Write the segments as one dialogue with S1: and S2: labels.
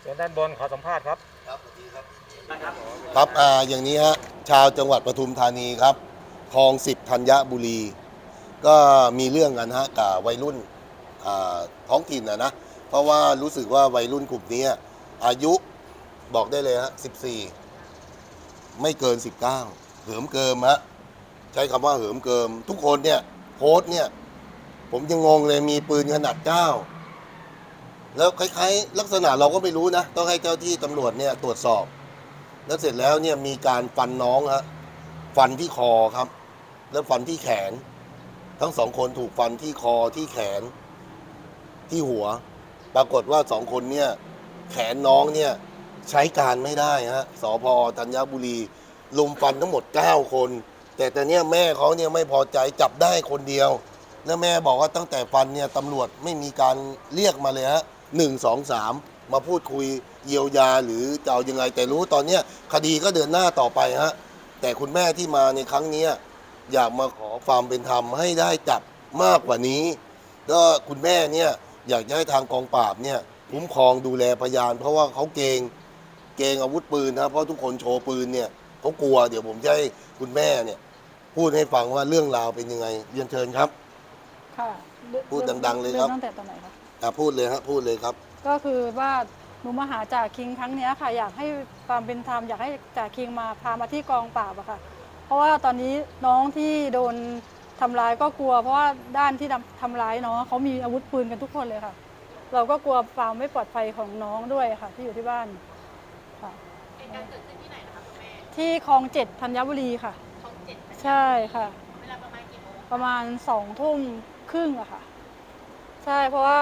S1: เชิญด้านบนขอสัมภาษณ์ครับ
S2: ครับอ่าอย่างนี้ฮะชาวจังหวัดปทุมธานีครับคลองสิบธัญบุรี ก็มีเรื่องกันฮะกับวัยรุ่นอ่าท้องถิ่นนะนะ เพราะว่ารู้สึกว่าวัยรุ่นกลุ่มนี้อายุบอกได้เลยฮะสิบสี่ไม่เกินสิบเก้าเหิมเกิมฮะใช้คำว่าเหิมเกิม ทุกคนเนี่ยโพสต์เนี่ย ผมยังงงเลยมีปืนขนาดเก้า แล้วคล้ายๆ ลักษณะเราก็ไม่รู้นะ ต้องให้เจ้าที่ตำรวจเนี่ยตรวจสอบ แล้วเสร็จแล้วเนี่ยมีการฟันน้องฮะฟันที่คอครับ แล้วฟันที่แขน ทั้งสองคนถูกฟันที่คอที่แขน ที่หัว ปรากฏว่าสองคนเนี่ยแขนน้องเนี่ยใช้การไม่ได้ฮะสพธัญบุรีลุมฟันทั้งหมด 9 คน แต่แต่เนี่ยแม่เขาเนี่ยไม่พอใจจับได้คนเดียว แล้วแม่บอกว่าตั้งแต่ฟันเนี่ยตำรวจไม่มีการเรียกมาเลยฮะ หนึ่งสองสามมาพูดคุยเยียวยาหรือจะเอายังไงแต่รู้ตอนเนี้ยคดีก็เดินหน้าต่อไปฮะแต่คุณแม่ที่มาในครั้งเนี้ยอยากมาขอความเป็นธรรมให้ได้จับมากกว่านี้ก็คุณแม่เนี่ยอยากจะให้ทางกองปราบเนี่ยคุ้มครองดูแลพยาน เพราะว่าเขาเกรงเกรงอาวุธปืนนะเพราะทุกคนโชว์ปืนเนี่ยเขากลัวเดี๋ยวผมจะให้คุณแม่เนี่ย พูดให้ฟังว่าเรื่องราวเป็นยังไงเรียนเชิญครับ
S3: ค่ะเริ่ม
S2: พูดดังๆเลยครับ
S3: มตั้งแต่ตอนไหนคะ
S2: อะพูดเลยฮะพูดเลยครับ
S3: ก็คือว่าหนูมาหาจ่าคิงครั้งเนี้ยค่ะ อยากให้ความเป็นธรรมอยากให้จ่าคิงมาพามาที่กองปราบอะค่ะ เพราะว่าตอนนี้น้องที่โดนทำร้ายก็กลัว เพราะว่าด้านที่ทำทำร้ายน้องเขามีอาวุธปืนกันทุกคนเลยค่ะ เราก็กลัวความไม่ปลอดภัยของน้องด้วยค่ะ ที่อยู่ที่บ้านค่ะ
S4: เหตุการณ์เกิดขึ้นที่ไหนนะคะคุณแม่
S3: ที่คลองเจ็ดธัญบุรีค่ะ
S4: ท้องเจ็ดธัญบุรี
S3: ใช่ค่ะ
S4: เวลาประมาณกี่โมง
S3: ประมาณสองทุ่มครึ่งอะค่ะ ใช่เพราะว่า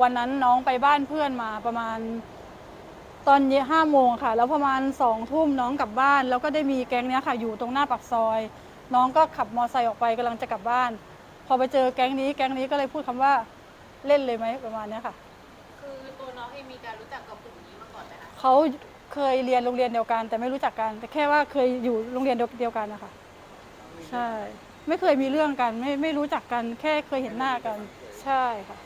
S3: วันนั้นน้องไปบ้านเพื่อนมาประมาณตอนเย็นห้าโมงค่ะ แล้วประมาณสองทุ่มน้องกลับบ้าน แล้วก็ได้มีแก๊งเนี้ยค่ะ อยู่ตรงหน้าปากซอย น้องก็ขับมอไซค์ออกไปกำลังจะกลับบ้าน พอไปเจอแก๊งนี้แก๊งนี้ก็เลยพูดคำว่าเล่นเลยไหมประมาณเนี้ยค่ะ
S4: คือตัวน้องเองมีการรู้จักกับกลุ่มนี้มาก่อนไหมคะ
S3: เขาเคยเรียนโรงเรียนเดียวกัน แต่ไม่รู้จักกัน แต่แค่ว่าเคยอยู่โรงเรียนเดียวกันนะคะใช่ ไม่เคยมีเรื่องกันไม่ไม่รู้จักกัน แค่เคยเห็นหน้ากัน ใช่ค่ะ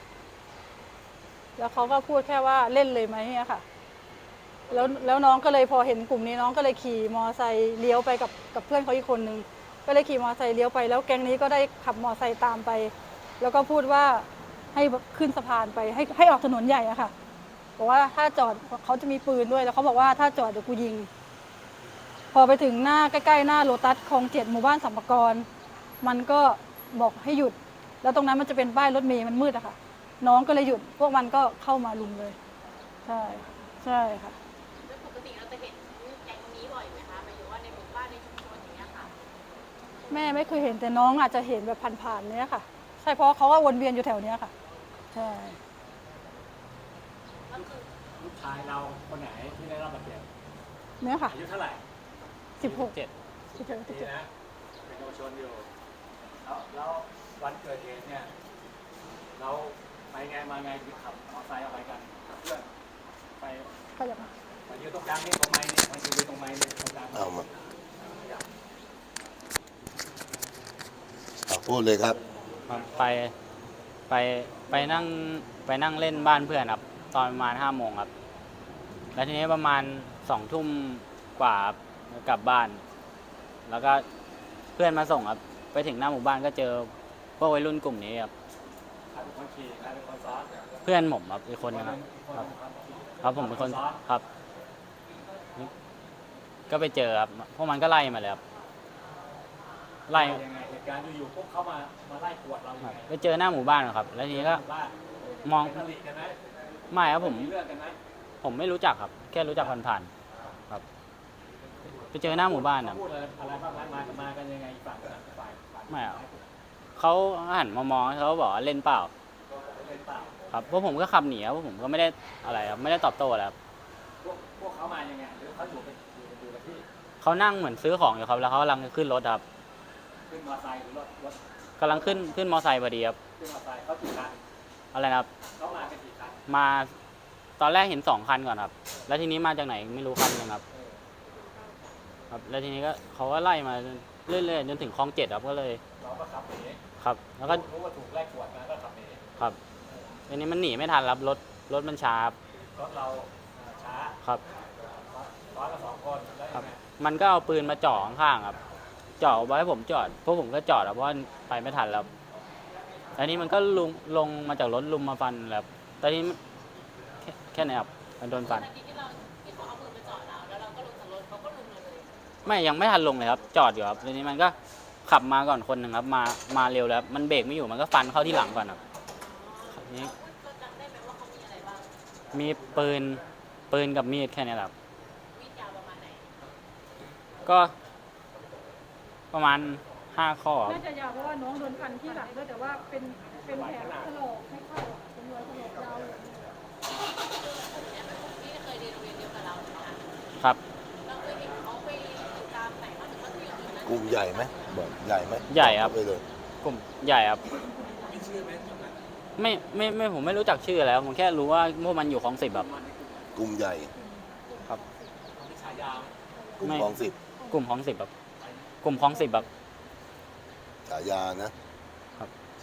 S3: แล้วเขาก็พูดแค่ว่าเล่นเลยไหมเนี่ยค่ะ แล้วแล้วน้องก็เลยพอเห็นกลุ่มนี้น้องก็เลยขี่มอไซค์เลี้ยวไปกับกับเพื่อนเขาอีกคนนึงก็เลยขี่มอไซค์เลี้ยวไป แล้วแก๊งนี้ก็ได้ขับมอไซค์ตามไป แล้วก็พูดว่าให้ขึ้นสะพานไปให้ให้ออกถนนใหญ่อะค่ะบอกว่าถ้าจอดเขาจะมีปืนด้วยแล้วเขาบอกว่าถ้าจอดเดี๋ยวกูยิง พอไปถึงหน้าใกล้ๆหน้าโลตัสคลองเจ็ดหมู่บ้านสัมปกรมันก็บอกให้หยุด แล้วตรงนั้นมันจะเป็นป้ายรถเมย์มันมืดอะค่ะ น้องก็เลยหยุดพวกมันก็เข้ามาลุมเลย ใช่ใช่ค่ะ
S4: แล้วปกติเราจะเห็นแก๊งนี้บ่อยไหมคะหมายถึงว่าในหมู่บ้านในชุมชนอย่างเงี้ยค่ะ
S3: แม่ไม่เคยเห็นแต่น้องอาจจะเห็นแบบผ่านๆเนี้ยค่ะ ใช่เพราะเขาก็วนเวียนอยู่แถวเนี้ยค่ะ ใช่
S4: ก็คือ
S5: ลูกชายเราคนไหนที่ได้รับบาดเจ็บ
S3: เนี้ยค่ะ
S5: อายุเท่าไหร่
S3: สิบหก
S1: เจ็ด
S3: สิบเจ็ดสิบ
S5: ปี
S3: เจ็ด
S5: นะเป็นเยาวชนอยู่แล้วแล้ววันเกิดเหตุเนี่ย เรา ไปไงมาไงที่ขับมอเตอร์ไซค์ออกไปกันกับเพื่อนไป
S3: ขยับมา
S5: มายืนตรงกลางนี่ตรงไม้นี่มายืนตรงไม้นี่ตรงกลาง
S2: เอามาอะพูดเลยครับ
S6: ครับไปไปไปนั่งไปนั่งเล่นบ้านเพื่อนครับ ตอนประมาณห้าโมงครับ แล้วทีนี้ประมาณสองทุ่มกว่าครับกลับบ้าน แล้วก็เพื่อนมาส่งครับ ไปถึงหน้าหมู่บ้านก็เจอพวกวัยรุ่นกลุ่มนี้ครับ
S5: ใครเป็นคนขี่ใครเป็นคนซ้อน
S6: เพื่อนผมครับอีกคนนึงครับ ครับ ครับผมเป็นคนครับ ก็ไปเจอครับพวกมันก็ไล่มาเลยครับไล่
S5: ยังไงเหตุการณ์อยู่ๆพวกเขามามาไล่กวดเรายังไง
S6: ไปเจอหน้าหมู่บ้านครับ แล้วทีนี้ก็
S5: บ้าน
S6: มอง
S5: เป็นตลิกันไหม
S6: ไม่ครับผม
S5: มีเรื่องกันไหม
S6: ผมไม่รู้จักครับ แค่รู้จักผ่านๆครับ ไปเจอหน้าหมู่บ้าน
S5: เขา
S6: นะ
S5: พูดอะไรอะไรบ้างไหมมามากันยังไงอีกฝั่งกันฝ่ายฝ่าย
S6: ไม่อะเขาหันมามองเขาบอกว่าเล่นเปล่า
S5: เล่นเปล่า
S6: ครับพวกผมก็ขับหนีครับพวกผมก็ไม่ได้อะไรครับไม่ได้ตอบโต้อะไรครับ
S5: พวกพวกเขามายังไงหรือเขาอยู่เป็นอยู่อยู่กับที่
S6: เขานั่งเหมือนซื้อของอยู่ครับ แล้วเขากำลังขึ้นรถครับ
S5: ขึ้นมอเตอร์ไซค์หรือรถรถ
S6: กำลังขึ้นขึ้นมอไซค์พอดีครับ
S5: ขึ้นมอเตอร์ไซค์เขากี่คัน
S6: อะไรนะครับ
S5: เขามากันกี่คัน
S6: มาตอนแรกเห็นสองคันก่อนครับ แล้วทีนี้มาจากไหนไม่รู้คันหนึงครับครับ แล้วทีนี้ก็เขาก็ไล่มาเรื่อยๆจนถึงคลองเจ็ดครับก็เลย
S5: เราก็ขับหนี
S6: ครับ แล้วก็
S5: รู้ว่าถูกไล่กวดมาก็ขับหนี
S6: ครับ ทีนี้มันหนีไม่ทันครับรถรถมันช้าครับ
S5: รถเราเอ่อช้า
S6: ครับ
S5: ซ้อนกันสองคนแล้ว
S6: ครั
S5: ยั
S6: บ
S5: งไง
S6: มันก็เอาปืนมาจ่อข้างๆครับ จ่อไว้ให้ผมจอดพวกผมก็จอดครับเพราะว่าไปไม่ทันแล้วอันนี้มันก็ลงลงมาจากรถลุมมาฟันแล้วตอนนี้มันแค่แค่ไหนครับมันโดนฟัน
S4: ทันทีที่เราที่เขาเอาปืนมาจ่อเราแล้วเราก็ลงจากรถเขาก็ลุมเราเลย
S6: ไม่ยังไม่ทันลงเลยครับ จอดอยู่ครับทีนี้มันก็ขับมาก่อนคนหนึ่งครับ มามาเร็วแล้ว มันเบรกไม่อยู่มันก็ฟันเข้าที่หลังก่อนครับที นี้
S4: ก็จำได้ไหมว่าเขามีอะไรบ้าง
S6: มีปืนปืนกับมีดแค่นี้แหละครับ
S4: มีดยาวประมาณไหน
S6: ก็ประมาณห้าข้อครับ
S3: น่าจะยาวเพราะว่าน้องโดนฟันที่หลังด้วยแต่ว่าเป็นเป็นแผลถลอกไม่เข้าอะเป็นรอยถลอกยาวเลย
S4: ที่เคยเรียนโรงเรียนเดียวกับเราใช่ไหมคะ
S6: ครับ
S4: เราเคยเห็นเขาไปอยู่ตามไหนบ้างหรือว่าที่อยู่ที่นั้น
S2: กลุ่มใหญ่ไหมบอกใหญ่ไหม
S6: ใหญ่ครับ
S2: ไปเลย
S6: กลุ่มใหญ่ครับ
S5: มีชื่อไหมตรงนั้น
S6: ไม่ไม่ไม่ผมไม่รู้จักชื่อแล้วผมแค่รู้ว่าพวกมันอยู่ของสิบแบบ
S5: มันในกลุ่ม
S2: กลุ่มใหญ่
S6: ครับ
S5: มีฉายาไหม
S2: กลุ่ม
S6: ไม่
S2: ของสิบ
S6: กลุ่มของสิบแบบ กลุ่มของสิบแบบ
S2: ฉายานะ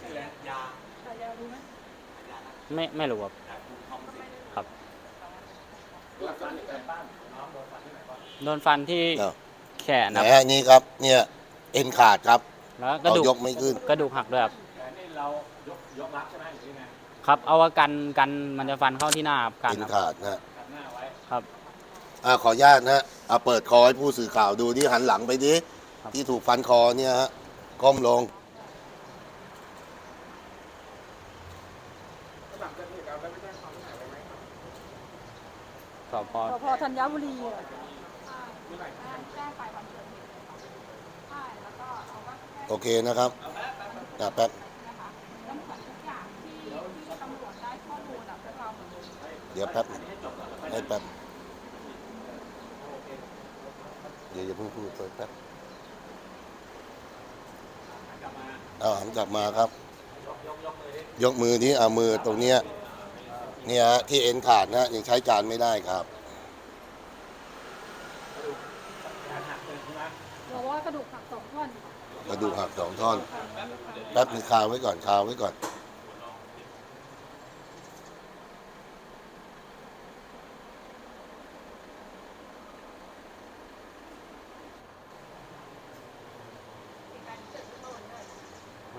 S5: ชื่ออะไรยา
S3: ฉายารู้ไหม
S5: ฉายานะ
S6: ไม่ไม่รู้ครับ
S5: แต่กลุ่มทองสิ
S6: ครับ
S5: โดนฟันที่ไหนบ้างน้องโดนฟันที่ไหนบ้าง
S6: โดนฟันที่
S2: อ้าว
S6: แขน
S2: ไหน
S6: ครับ
S2: ฮะนี่ครับ เนี่ย เอ็นขาดครับ
S6: แล้วกระ
S2: เอา
S6: ดูก
S2: ยกไม่ขึ้น
S6: กระดูกหักด้วยครับ
S5: แต่นี่ เรายกยกรับใช่ไหมหรือยังไง
S6: ครับ เอาว่ากันกันมันจะฟันเข้าที่หน้าครับกัน
S2: เอ็น
S6: ครับ
S2: ขาดนะฮะ
S5: กัดหน้าไว้
S6: ครับ
S2: อ่าขออนุญาตนะฮะเอาเปิดคอให้ผู้สื่อข่าวดูที่หันหลังไปดิ
S6: ครับ
S2: ที่ถูกฟันคอเนี่ยฮะก้มลง
S6: สพ
S3: สพธัญบุรีอะ
S2: โอเคนะครับอะแป๊บ เดี๋ยวแป๊บให้แป๊บเดี๋ยวอย่าเพิ่งพูดแป๊บ
S5: กลับมา
S2: เอาหันกลับมาครับ
S5: ยกยกยกมือดิ
S2: ยกมือนี้เอามือตรงเนี้ยเนี่ยฮะที่เอ็นขาดนะฮะยังใช้การไม่ได้ครับ
S5: การหักเลยใช่ไหม
S3: บอกว่ากระดูกหักสองท่อน
S2: กระดูกหักสองท่อน แป๊บนึงคาวไว้ก่อนคาวไว้ก่อน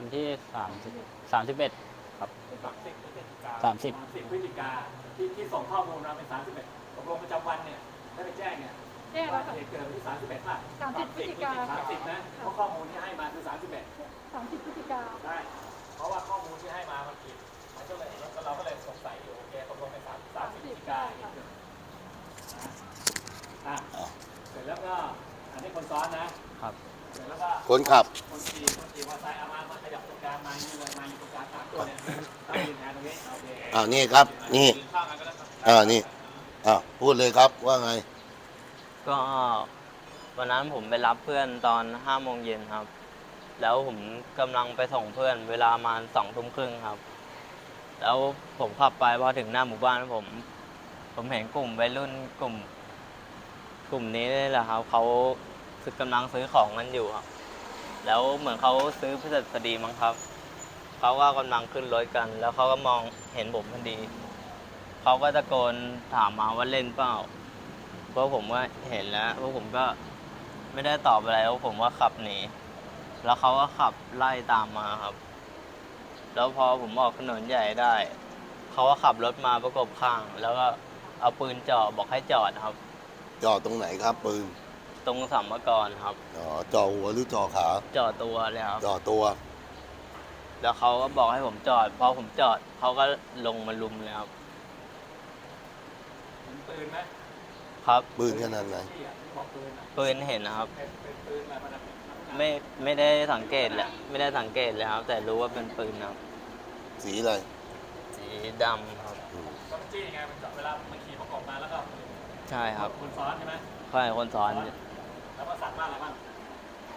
S6: วันที่สามสิบสามสิบเอ็ดครับ
S5: สามสิบพฤศจิกา
S6: สามสิบ
S5: สิบพฤศจิกาที่ที่ส่งข้อมูลมาเป็นสามสิบเอ็ดตกลงประจำวันเนี่ยได้ไปแจ้งเนี่ย
S3: แจ้งแล้วค่ะ
S5: เหตุเกิดวันที่สามสิบเอ็ดป่ะ
S3: 30พฤศจิกา
S5: สามสิบนะเพราะข้อมูลที่ให้มาคือสามสิบเอ็ด
S3: สามสิบพฤศจิกา
S5: ได้ เพราะว่าข้อมูลที่ให้มามันผิด มันก็เลยเราก็เลยสงสัยอยู่ โอเคตกลงเป็นสามสามสิบพฤศจิกาเหตุเกิดอะเสร็จแล้วก็ อันนี้คนซ้อนนะ ครับเสร็จแล้วก็
S2: คนขับ
S5: คนขี่คนขี่มอเตอร์ไซค์เอามามาขยับตรงกลางมานี่เลยมาอยู่ตรงกลางสามตัวเนี่ยตั้งยืนแทนตรงนี้โอเค
S2: อ่านี่ครับ นี่
S5: ข้างกันก็ได้ครับ
S2: อ่านี่อ่าพูดเลยครับว่าไง
S1: ก็วันนั้นผมไปรับเพื่อนตอนห้าโมงเย็นครับ แล้วผมกำลังไปส่งเพื่อนเวลาประมาณสองทุ่มครึ่งครับ แล้วผมขับไปพอถึงหน้าหมู่บ้านผม ผมเห็นกลุ่มวัยรุ่นกลุ่ม กลุ่มนี้นี่แหละครับเขา คือกำลังซื้อของกันอยู่ครับ แล้วเหมือนเขาซื้อพิเศษพอดีมั้งครับเขาก็กำลังขึ้นรถกัน แล้วเขาก็มองเห็นผมพอดีเขาก็ตะโกนถามมาว่าเล่นเปล่าเพราะผมว่าเห็นแล้วเพราะผมก็ไม่ได้ตอบอะไรเพราะผมว่าขับหนีแล้วเขาก็ขับไล่ตามมาครับ แล้วพอผมออกถนนใหญ่ได้ เขาก็ขับรถมาประกบข้าง แล้วก็เอาปืนจ่อบอกให้จอดครับ
S2: จ่อตรงไหนครับปืน
S1: ตรงสัมมกรครับ
S2: อ๋อจ่อหัวหรือจ่อขา
S1: จ่อตัวเลยครับ
S2: จ่อตัว
S1: แล้วเขาก็บอกให้ผมจอด พอผมจอดเขาก็ลงมาลุมเลยครับ
S5: เห็นปืนไหม
S1: ครับ
S2: ปืนขนาดไหน
S5: ที่อะที่บอกปืนอะ
S1: ปืนเห็นนะครับ
S5: เป็นเป็นปืนแบบมันเป็น
S1: ไม่ไม่ได้สังเกตแหละไม่ได้สังเกตเลยครับ แต่รู้ว่าเป็นปืนครับ
S2: สีอะไร
S1: สีดำครับ
S2: อืม
S5: ก็มันจี้ไงมันเวลามันขี่ประกบมาแล้วก็
S1: ใช่ครับ
S5: คุณซ้อนใช่ไหม
S1: ค่อยคนซ้อน
S5: แล้วก็สั่งว่าอะไรบ้าง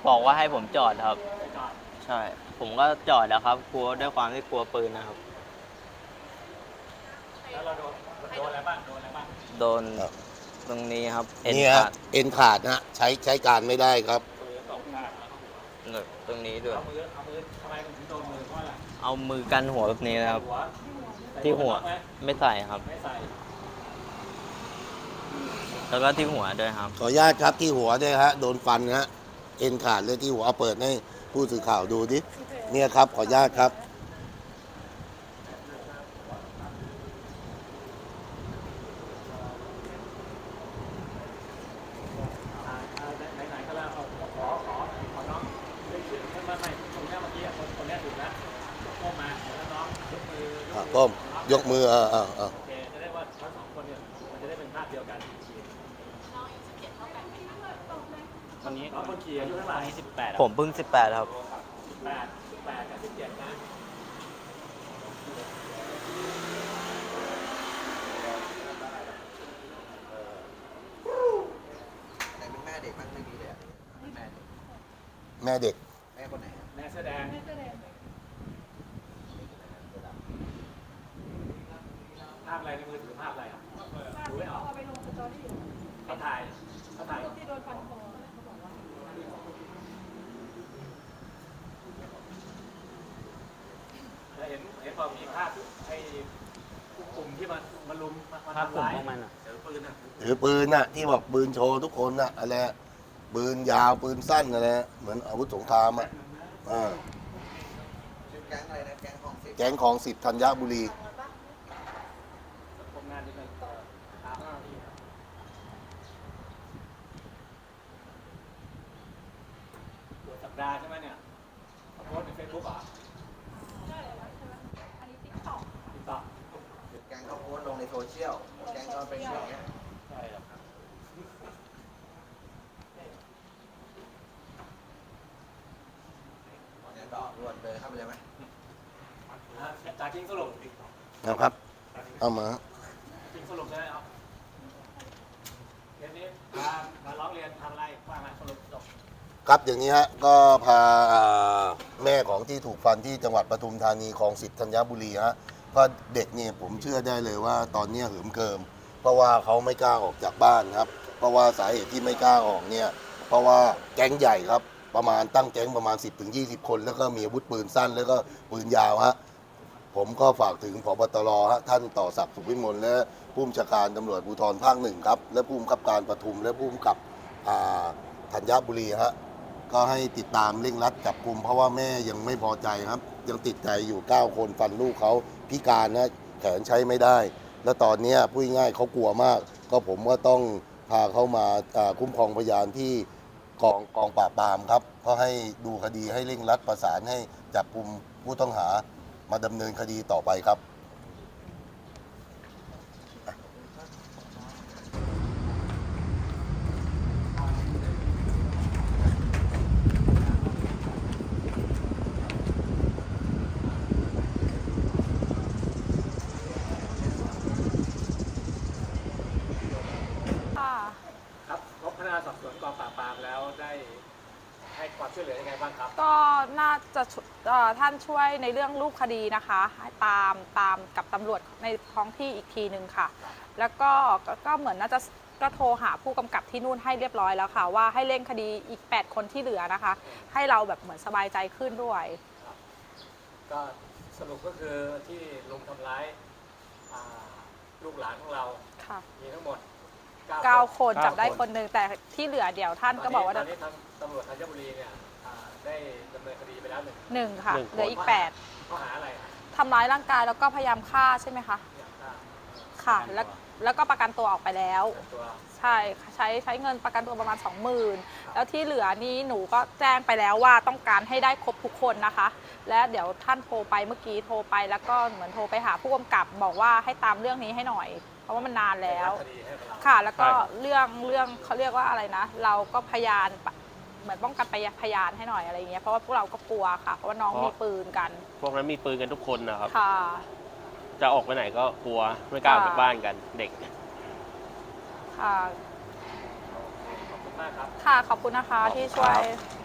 S1: บอกว่าให้ผมจอดครับ
S5: ไปจอด
S1: ใช่ ผมก็จอดแล้วครับกลัวด้วยความที่กลัวปืนนะครับ
S5: แล้วเราโดนโดนอะไรบ้างโดนอะไรบ้าง
S1: โดนตรงนี้ครับเอ็น
S2: นี่
S1: ขา
S2: ฮะ
S1: ด
S2: เอ็นขาดนะฮะใช้ใช้การไม่ได้ครับ
S5: ปืนตกข้างแล้วก็หัว
S1: ตรงนี้ด้วย
S5: เอามือเอามือทำไมมันถึงโดนมือเพราะอะไร
S1: เอามือกันหัวแบบนี้นะครับ
S5: หัว
S1: ที่หัว
S5: ใส่
S1: ไม่ใส่ครับ
S5: ไม่ใส่
S1: แล้วก็ที่หัวด้วยครับ
S2: ขออนุญาตครับที่หัวเนี่ยฮะโดนฟันฮะเอ็นขาดเลยที่หัวเอาเปิดให้ผู้สื่อข่าวดูดิเนี่ยครับ ขออนุญาตครับ
S5: อ่าอ่าไหนๆก็แล้วเอาขอขอขอน้องเรียกชื่อไม่ไม่ไม่คนเนี้ยเมื่อกี้อะคนคนเนี้ยถูกแล้วโก้มาแล้วน้องยกมือยก
S2: อะ
S5: มือ
S2: ก้มยกมือเออเออเออ
S5: คนนี้น้
S4: องค
S6: น
S5: ขี่อายุเท่าไห
S6: ค
S5: ร่
S6: นนี้สิบแปด
S1: ผมเพิ่ง18ครับ
S5: แปดแปดกับสิบเจ็ดนะ
S7: ไหนเป็นแม่เด็กบ้างไม่มีเลยอะแม่เด็ก
S2: แม่เด็ก
S7: แม่คนไหนอะ
S5: แม่แสดงภาพอะไรในมือถือภาพอะไรอะดูไม่ออก
S3: เอาไปลงสตอรี่
S5: เขาถ่ายเขาถ่าย
S3: ที่โดนฟันคอเขาบอกว่า
S5: แล้ว เห็นเห็นบอกมีภาพไอ้กลุ่มที่มันมาลุมมามา
S6: ภาพกลุ่ม
S5: ทำร้าย
S6: พวกมันอะ
S5: เสือปืนอะ
S2: ถือปืนน่ะ ที่บอกปืนโชว์ทุกคนน่ะอะไรปืนยาวปืนสั้นอะไรเหมือนอาวุธสงครามอะอ่า
S7: ชื่อแก๊งอะไรนะแก๊งของสิบ
S2: แก๊งของสิทธิ์ธัญบุรี
S5: ผมงานนี้มันตามหน้าที่ครับตัวสัปดาห์ใช่ไหมเนี่ยเขาโพสต์ในเฟซบุ๊กเหรอ
S3: อันนี้ติ๊กต็อก
S5: ติดต่อ
S7: คือแก๊งเขา โพสต์ลงในโซเชียลแก๊งเขาเป็นอย่างเงี้ย
S5: ใช่ครับ
S7: เนี่ยต่อรวดเลยเข้าไปเลยไหม
S5: จากจริงสรุป
S2: นะครับ เอามา
S5: จริงสรุปเลยเอาเรียนนี้มามาร้องเรียนทำอะไรว่ามาสรุปจบ
S2: ครับอย่างนี้ฮะก็พาอ่าแม่ของที่ถูกฟันที่จังหวัดปทุมธานีของสิทธิ์ธัญบุรีฮะ ก็เด็กเนี่ยผมเชื่อได้เลยว่าตอนเนี้ยหืมเกิม เพราะว่าเขาไม่กล้าออกจากบ้านครับ เพราะว่าสาเหตุที่ไม่กล้าออกเนี่ย เพราะว่าแก๊งใหญ่ครับ ประมาณตั้งแก๊งประมาณ 10-20ถึง20 คน แล้วก็มีอาวุธปืนสั้น แล้วก็ปืนยาวฮะผมก็ฝากถึงพบตรฮะท่านต่อศักดิ์สุขวิมลและผู้บัญชาการตำรวจภูธรภาคหนึ่งครับ และผู้บังคับการปทุมและผู้กำกับอ่าธัญบุรีฮะก็ให้ติดตามเร่งรัดจับกลุ่มเพราะว่าแม่ยังไม่พอใจครับ ยังติดใจอยู่ 9 คนฟันลูกเขา พิการนะแขนใช้ไม่ได้ แล้วตอนนี้ยพูดง่ายเขากลัวมาก ก็ผมก็ต้องพาเขามาคุ้มครองพยานที่กองกองปราบปรามครับก็ให้ดูคดีให้เร่งรัดประสานให้จับกลุ่มผู้ต้องหามาดำเนินคดีต่อไปครับ
S3: ค่ะ
S5: ครับพบพ นักงานสอบสวนกองปราบปรามแล้วได้ให้ความช่วยเหลือยังไงบ้างครับ
S8: ก็น่าจะช่วยเอ่อท่านช่วยในเรื่องรูปคดีนะคะให้ตามตามกับตำรวจในท้องที่อีกทีหนึ่งค่ะ แล้วก็ก็ก็เหมือนน่าจะก็โทรหาผู้กำกับที่นู่นให้เรียบร้อยแล้วค่ะ ว่าให้เร่งคดีอีก 8 คนที่เหลือนะคะ ให้เราแบบเหมือนสบายใจขึ้นด้วย
S5: ก็สรุปก็คือที่ลุมทำร้ายอ่าลูกหลานของเรา
S8: ค่ะ
S5: มีทั้งหมด
S8: 9 คน
S6: เก้า
S8: จับได้
S6: คน
S8: คนหนึ่งแต่ที่เหลือเดี๋ยวท่านก็บอกว่า
S5: ตอนนี้ทางตำรวจธัญบุรีเนี่ยอ่าได้ดำเนินคดีไปแล้วหนึ่ง
S8: หนึ่งค่ะ
S6: หนึ่งคน
S8: เหลืออีก
S5: ข้อหาอะไรครับ
S8: 8ทำร้ายร่างกายแล้วก็พยายามฆ่าใช่ไหมคะ
S5: อย่างฆ่า
S8: ค่ะ แล้วแล้วก็ประกันตัวออกไปแล้ว
S5: ตัว
S8: ใช่ค่ะใช้ใช้เงินประกันตัวประมาณ 20,000 แล้วที่เหลือนี้หนูก็แจ้งไปแล้วว่าต้องการให้ได้ครบทุกคนนะคะ และเดี๋ยวท่านโทรไปเมื่อกี้โทรไปแล้วก็เหมือนโทรไปหาผู้กำกับบอกว่าให้ตามเรื่องนี้ให้หน่อย เพราะว่ามันนานแล้ว
S5: คดีให้กับเรา
S8: ค่ะแล้วก็
S6: ใช่
S8: เรื่องเรื่องเขาเรียกว่าอะไรนะ เราก็พยานปะเหมือนป้องกันพยานให้หน่อยอะไรอย่างเงี้ยเพราะว่าพวกเราก็กลัวค่ะ เพราะว่าน้องมีปืนกัน
S9: พวกนั้นมีปืนกันทุกคนนะครับ
S8: ค่ะ
S9: จะออกไปไหนก็กลัวไม่กล้าออกจาก
S8: ค่ะ
S9: บ้านกันเด็ก
S8: ค่ะ
S5: ขอบคุณมากครับ
S8: ค่ะ ขอบคุณนะคะที่ช่วย
S2: ครับ